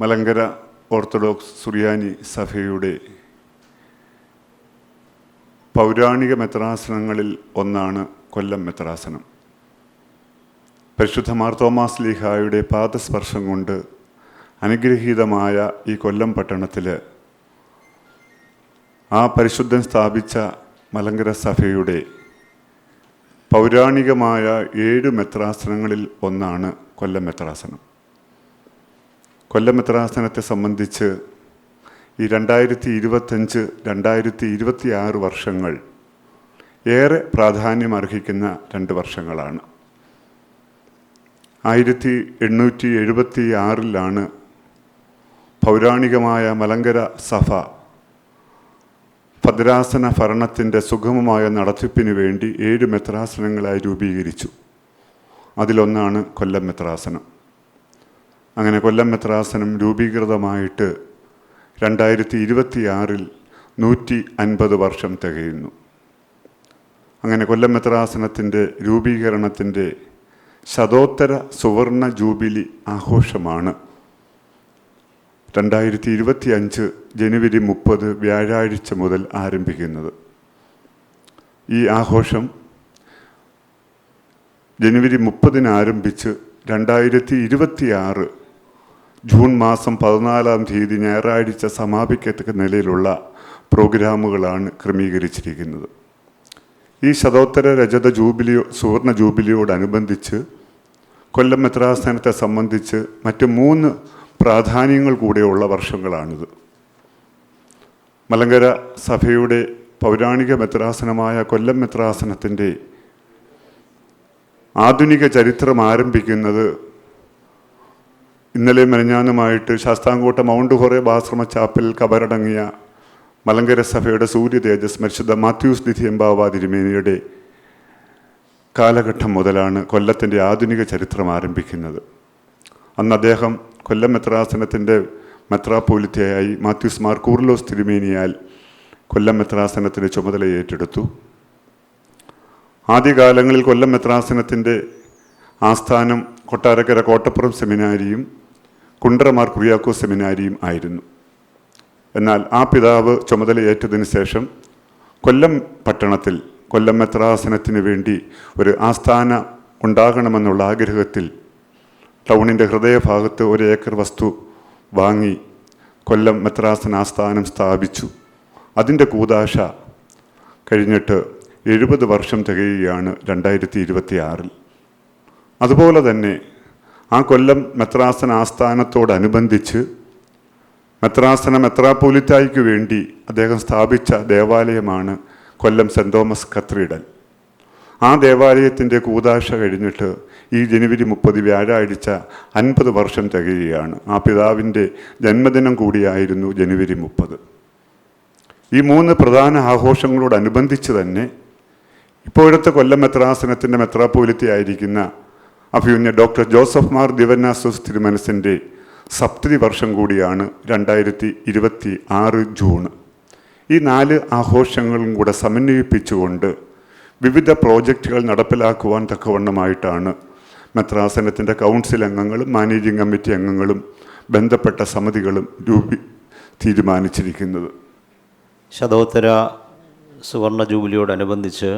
Malankara orthodox സുറിയാനി സഭയുടെ പൗരാണിക മെത്രാസനങ്ങളിൽ ഒന്നാണ് കൊല്ലം മെത്രാസനം. പരിശുദ്ധ മാർത്തോമാസ് ലീഹായുടെ പാദസ്പർശം കൊണ്ട് അനുഗ്രഹീതമായ ഈ കൊല്ലം പട്ടണത്തിൽ ആ പരിശുദ്ധൻ സ്ഥാപിച്ച മലങ്കര സഭയുടെ പൗരാണികമായ ഏഴ് മെത്രാസനങ്ങളിൽ ഒന്നാണ് കൊല്ലം മെത്രാസനം. കൊല്ലം മെത്രാസനത്തെ സംബന്ധിച്ച് ഈ രണ്ടായിരത്തി ഇരുപത്തഞ്ച് രണ്ടായിരത്തി ഇരുപത്തി ആറ് വർഷങ്ങൾ ഏറെ പ്രാധാന്യം അർഹിക്കുന്ന രണ്ട് വർഷങ്ങളാണ്. ആയിരത്തി എണ്ണൂറ്റി എഴുപത്തി ആറിലാണ് പൗരാണികമായ മലങ്കര സഭ ഭദ്രാസന ഭരണത്തിന്റെ സുഗമമായ നടത്തിപ്പിന് വേണ്ടി ഏഴ് മെത്രാസനങ്ങളായി രൂപീകരിച്ചു. അതിലൊന്നാണ് കൊല്ലം മെത്രാസനം. അങ്ങനെ കൊല്ലം മെത്രാസനം രൂപീകൃതമായിട്ട് രണ്ടായിരത്തി ഇരുപത്തിയാറിൽ നൂറ്റി അൻപത് വർഷം തികയുന്നു. അങ്ങനെ കൊല്ലം മെത്രാസനത്തിന്റെ രൂപീകരണത്തിന്റെ ശതോത്തര സുവർണ ജൂബിലി ആഘോഷമാണ്. രണ്ടായിരത്തി ഇരുപത്തി അഞ്ച് ജനുവരി മുപ്പത് വ്യാഴാഴ്ച മുതൽ ആരംഭിക്കുന്നത്. ഈ ആഘോഷം ജനുവരി മുപ്പതിന് ആരംഭിച്ച് രണ്ടായിരത്തി ഇരുപത്തിയാറ് ജൂൺ മാസം പതിനാലാം തീയതി ഞായറാഴ്ച സമാപിക്കത്തക്ക നിലയിലുള്ള പ്രോഗ്രാമുകളാണ് ക്രമീകരിച്ചിരിക്കുന്നത്. ഈ ശതോത്തര രജത ജൂബിലിയോ സുവർണ ജൂബിലിയോടനുബന്ധിച്ച് കൊല്ലം മെത്രാസ്ഥാനത്തെ സംബന്ധിച്ച് മറ്റ് മൂന്ന് പ്രാധാന്യങ്ങൾ കൂടെയുള്ള വർഷങ്ങളാണിത്. മലങ്കര സഭയുടെ പൗരാണിക മെത്രാസനമായ കൊല്ലം മെത്രാസനത്തിന്റെ ആധുനിക ചരിത്രം ആരംഭിക്കുന്നത് ഇന്നലെ മെനഞ്ഞാനുമായിട്ട് ശാസ്താംകോട്ട മൗണ്ട് ഹൊറേ ബാശ്രമ ചാപ്പൽ കബറടങ്ങിയ മലങ്കര സഭയുടെ സൂര്യ തേജസ് മരിച്ചത് മാത്യൂസ് എംബാവാതിരിമേനിയുടെ തിരുമേനിയുടെ കാലഘട്ടം മുതലാണ് കൊല്ലത്തിന്റെ ആധുനിക ചരിത്രം ആരംഭിക്കുന്നത്. അന്ന് അദ്ദേഹം കൊല്ലം മെത്രാസനത്തിന്റെ മെത്രാപോലിത്തയായി മാത്യൂസ് മാർ കൂർലോസ് തിരുമേനിയാൽ കൊല്ലം മെത്രാസനത്തിന്റെ ചുമതല ഏറ്റെടുത്തു. ആദ്യകാലങ്ങളിൽ കൊല്ലം മെത്രാസനത്തിന്റെ ആസ്ഥാനം കൊട്ടാരക്കര കോട്ടപ്പുറം സെമിനാരിയും കുണ്ടറമാർ കുറിയാക്കോ സെമിനാരിയും ആയിരുന്നു. എന്നാൽ ആ പിതാവ് ചുമതലയേറ്റതിന് ശേഷം കൊല്ലം പട്ടണത്തിൽ കൊല്ലം മെത്രാസനത്തിന് വേണ്ടി ഒരു ആസ്ഥാന ഉണ്ടാകണമെന്നുള്ള ആഗ്രഹത്തിൽ ടൗണിന്റെ ഹൃദയഭാഗത്ത് ഒരു ഏക്കർ വസ്തു വാങ്ങി കൊല്ലം മെത്രാസന ആസ്ഥാനം സ്ഥാപിച്ചു. അതിന്റെ കൂതാശ കഴിഞ്ഞിട്ട് എഴുപത് വർഷം തികയുകയാണ് രണ്ടായിരത്തി ഇരുപത്തിയാറിൽ. അതുപോലെ തന്നെ ആ കൊല്ലം മെത്രാസന ആസ്ഥാനത്തോടനുബന്ധിച്ച് മെത്രാസന മെത്രാപോലിത്തായിക്ക് വേണ്ടി അദ്ദേഹം സ്ഥാപിച്ച ദേവാലയമാണ് കൊല്ലം സെന്റ് തോമസ് കത്രീഡൽ ആ ദേവാലയത്തിന്റെ കൂതാശ കഴിഞ്ഞിട്ട് ഈ ജനുവരി മുപ്പത് വ്യാഴാഴ്ച അൻപത് വർഷം തികയുകയാണ്. ആ പിതാവിന്റെ ജന്മദിനം കൂടിയായിരുന്നു ജനുവരി മുപ്പത്. ഈ മൂന്ന് പ്രധാന ആഘോഷങ്ങളോടനുബന്ധിച്ച് തന്നെ ഇപ്പോഴത്തെ കൊല്ലം മെത്രാസനത്തിന്റെ മെത്രാപോലിത്തി ആയിരിക്കുന്ന അഭിയുന്ന ഡോക്ടർ ജോസഫ് മാർ ദിവന്നാസോസ് തിരുമനസിന്റെ സപ്തതി വർഷം കൂടിയാണ് രണ്ടായിരത്തി ഇരുപത്തി ആറ് ജൂൺ ഈ നാല് ആഘോഷങ്ങളും കൂടെ സമന്വയിപ്പിച്ചുകൊണ്ട് വിവിധ പ്രോജക്റ്റുകൾ നടപ്പിലാക്കുവാൻ തക്കവണ്ണമായിട്ടാണ് മെത്രാസനത്തിന്റെ കൗൺസിൽ അംഗങ്ങളും മാനേജിംഗ് കമ്മിറ്റി അംഗങ്ങളും ബന്ധപ്പെട്ട സമിതികളും രൂപി തീരുമാനിച്ചിരിക്കുന്നത്. ശതോത്തര സുവർണ ജൂബിലിയോടനുബന്ധിച്ച്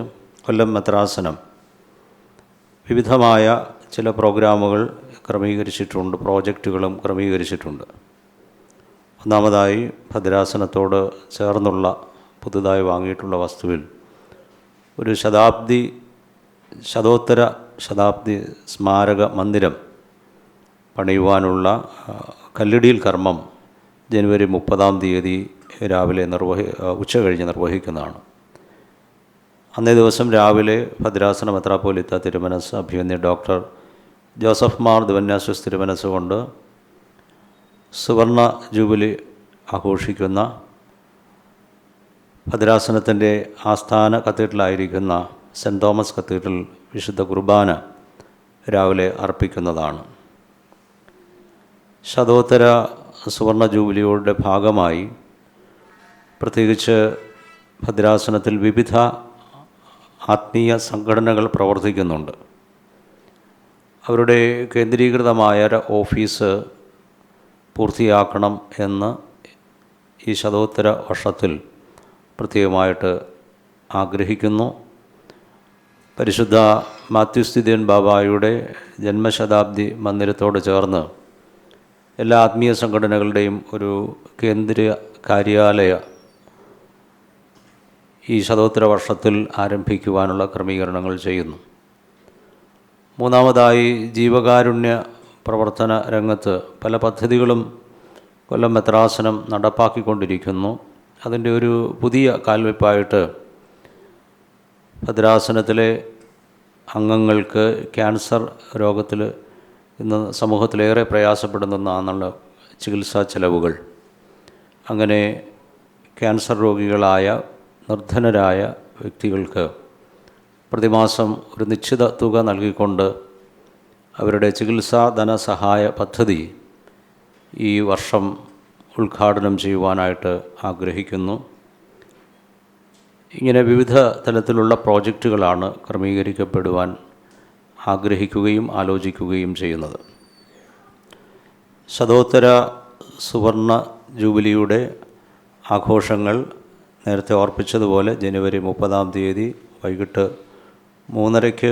കൊല്ലം മെത്രാസനം വിവിധമായ ചില പ്രോഗ്രാമുകൾ ക്രമീകരിച്ചിട്ടുണ്ട് പ്രോജക്റ്റുകളും ക്രമീകരിച്ചിട്ടുണ്ട്. ഒന്നാമതായി ഭദ്രാസനത്തോട് ചേർന്നുള്ള പുതുതായി വാങ്ങിയിട്ടുള്ള വസ്തുവിൽ ഒരു ശതാബ്ദി ശതോത്തര ശതാബ്ദി സ്മാരക മന്ദിരം പണിയുവാനുള്ള കല്ലിടിയിൽ കർമ്മം ജനുവരി മുപ്പതാം തീയതി രാവിലെ നിർവഹി ഉച്ച കഴിഞ്ഞ് നിർവഹിക്കുന്നതാണ്. അന്നേ ദിവസം രാവിലെ ഭദ്രാസന മെത്രാപ്പോലിത്ത തിരുമനസ് അഭിമന്യ ഡോക്ടർ ജോസഫ് മാർ ദിവന്യാസുസ് തിരുമനസ് കൊണ്ട് സുവർണ ജൂബിലി ആഘോഷിക്കുന്ന ഭദ്രാസനത്തിന്റെ ആസ്ഥാന കത്തീഡ്രലായിരിക്കുന്ന സെന്റ് തോമസ് കത്തീഡ്രൽ വിശുദ്ധ കുർബാന രാവിലെ അർപ്പിക്കുന്നതാണ്. ശതോത്തര സുവർണ ജൂബിലിയുടെ ഭാഗമായി പ്രത്യേകിച്ച് ഭദ്രാസനത്തിൽ വിവിധ ആത്മീയ സംഘടനകൾ പ്രവർത്തിക്കുന്നുണ്ട്. അവരുടെ കേന്ദ്രീകൃതമായ ഒരു ഓഫീസ് പൂർത്തിയാക്കണം എന്ന് ഈ ശതോത്തര വർഷത്തിൽ പ്രത്യേകമായിട്ട് ആഗ്രഹിക്കുന്നു. പരിശുദ്ധ മാത്യുസ്ഥിതിയൻ ബാബായുടെ ജന്മശതാബ്ദി മന്ദിരത്തോട് ചേർന്ന് എല്ലാ ആത്മീയ സംഘടനകളുടെയും ഒരു കേന്ദ്ര കാര്യാലയ ഈ ശതോത്തര വർഷത്തിൽ ആരംഭിക്കുവാനുള്ള ക്രമീകരണങ്ങൾ ചെയ്യുന്നു. മൂന്നാമതായി ജീവകാരുണ്യ പ്രവർത്തന രംഗത്ത് പല പദ്ധതികളും കൊല്ലം മെത്രാസനം നടപ്പാക്കിക്കൊണ്ടിരിക്കുന്നു. അതിന്റെ ഒരു പുതിയ കാൽവെപ്പായിട്ട് ഭദ്രാസനത്തിലെ അംഗങ്ങൾക്ക് ക്യാൻസർ രോഗത്തിൽ ഇന്ന് സമൂഹത്തിലേറെ പ്രയാസപ്പെടുന്ന ഒന്നാണുള്ള ചികിത്സാ ചെലവുകൾ. അങ്ങനെ ക്യാൻസർ രോഗികളായ നിർധനരായ വ്യക്തികൾക്ക് പ്രതിമാസം ഒരു നിശ്ചിത തുക നൽകിക്കൊണ്ട് അവരുടെ ചികിത്സാ ധനസഹായ പദ്ധതി ഈ വർഷം ഉദ്ഘാടനം ചെയ്യുവാനായിട്ട് ആഗ്രഹിക്കുന്നു. ഇങ്ങനെ വിവിധ തലത്തിലുള്ള പ്രോജക്റ്റുകളാണ് ക്രമീകരിക്കപ്പെടുവാൻ ആഗ്രഹിക്കുകയും ആലോചിക്കുകയും ചെയ്യുന്നത്. ശതോത്തര സുവർണ ജൂബിലിയുടെ ആഘോഷങ്ങൾ നേരത്തെ ഓർപ്പിച്ചതുപോലെ ജനുവരി മുപ്പതാം തീയതി വൈകിട്ട് മൂന്നരയ്ക്ക്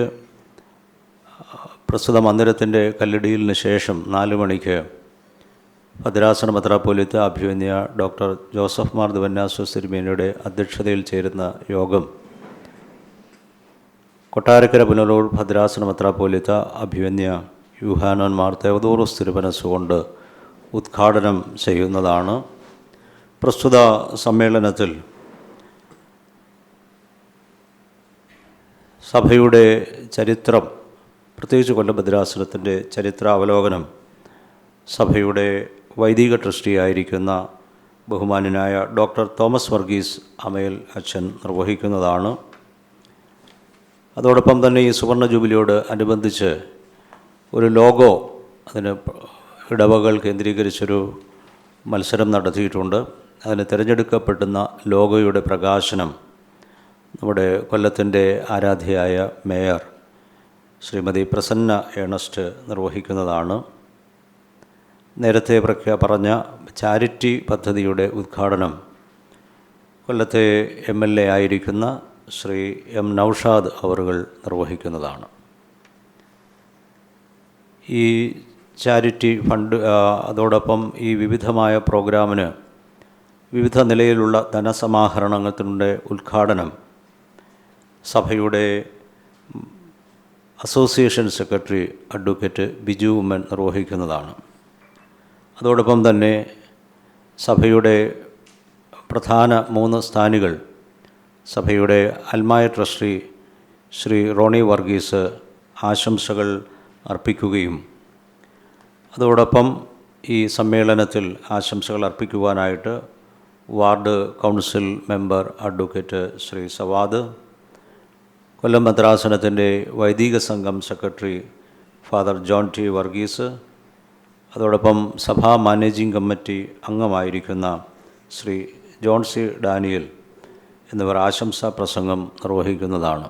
പ്രസ്തുത മന്ദിരത്തിന്റെ കല്ലിടിയിലിന് ശേഷം നാല് മണിക്ക് ഭദ്രാസന മെത്രാപ്പൊലിത്ത അഭിമന്യ ഡോക്ടർ ജോസഫ് മാർ ദിവന്യാസ സിരിമേനയുടെ അധ്യക്ഷതയിൽ ചേരുന്ന യോഗം കൊട്ടാരക്കര പുനലൂർ ഭദ്രാസന മെത്രാപ്പൊലിത്ത അഭിമന്യ യുഹാനോൻ മാർ തെവദോറസ് തിരുമനസ്സുകൊണ്ട് ഉദ്ഘാടനം ചെയ്യുന്നതാണ്. പ്രസ്തുത സമ്മേളനത്തിൽ സഭയുടെ ചരിത്രം പ്രത്യേകിച്ച് കൊല്ലം ഭദ്രാസനത്തിന്റെ ചരിത്രാവലോകനം സഭയുടെ വൈദിക ട്രസ്റ്റിയായിരിക്കുന്ന ബഹുമാനനായ ഡോക്ടർ തോമസ് വർഗീസ് അമയൽ അച്ഛൻ നിർവഹിക്കുന്നതാണ്. അതോടൊപ്പം തന്നെ ഈ സുവർണ ജൂബിലിയോട് അനുബന്ധിച്ച് ഒരു ലോഗോ അതിന് ഇടവകൾ കേന്ദ്രീകരിച്ചൊരു മത്സരം നടത്തിയിട്ടുണ്ട്. അതിന് തിരഞ്ഞെടുക്കപ്പെടുന്ന ലോഗോയുടെ പ്രകാശനം നമ്മുടെ കൊല്ലത്തിന്റെ ആരാധ്യയായ മേയർ ശ്രീമതി പ്രസന്ന ഏണസ്റ്റ് നിർവഹിക്കുന്നതാണ്. നേരത്തെ പ്രഖ്യാ പറഞ്ഞ ചാരിറ്റി പദ്ധതിയുടെ ഉദ്ഘാടനം കൊല്ലത്തെ എം എൽ എ ആയിരിക്കുന്ന ശ്രീ എം നൌഷാദ് അവറുകൾ നിർവഹിക്കുന്നതാണ്. ഈ ചാരിറ്റി ഫണ്ട് അതോടൊപ്പം ഈ വിവിധമായ പ്രോഗ്രാമിന് വിവിധ നിലയിലുള്ള ധനസമാഹരണത്തിന്റെ ഉദ്ഘാടനം സഭയുടെ association secretary advocate Biju Oommen നിർവഹിക്കുന്നതാണ്. അതോടൊപ്പം തന്നെ സഭയുടെ പ്രധാന മൂന്ന് സ്ഥാനികൾ സഭയുടെ അൽമായ ട്രസ്റ്റി ശ്രീ റോണി വർഗീസ് ആശംസകൾ അർപ്പിക്കുകയും അതോടൊപ്പം ഈ സമ്മേളനത്തിൽ ആശംസകൾ അർപ്പിക്കുവാനായിട്ട് ward council member advocate Shri Sawad Kollam മദ്രാസനത്തിന്റെ വൈദിക സംഘം secretary father John T Varghese അതോടൊപ്പം സഭാ മാനേജിംഗ് കമ്മിറ്റി അംഗമായിരിക്കുന്ന ശ്രീ ജോൺ സി ഡാനിയൽ എന്നിവർ ആശംസാ പ്രസംഗം നിർവഹിക്കുന്നതാണ്.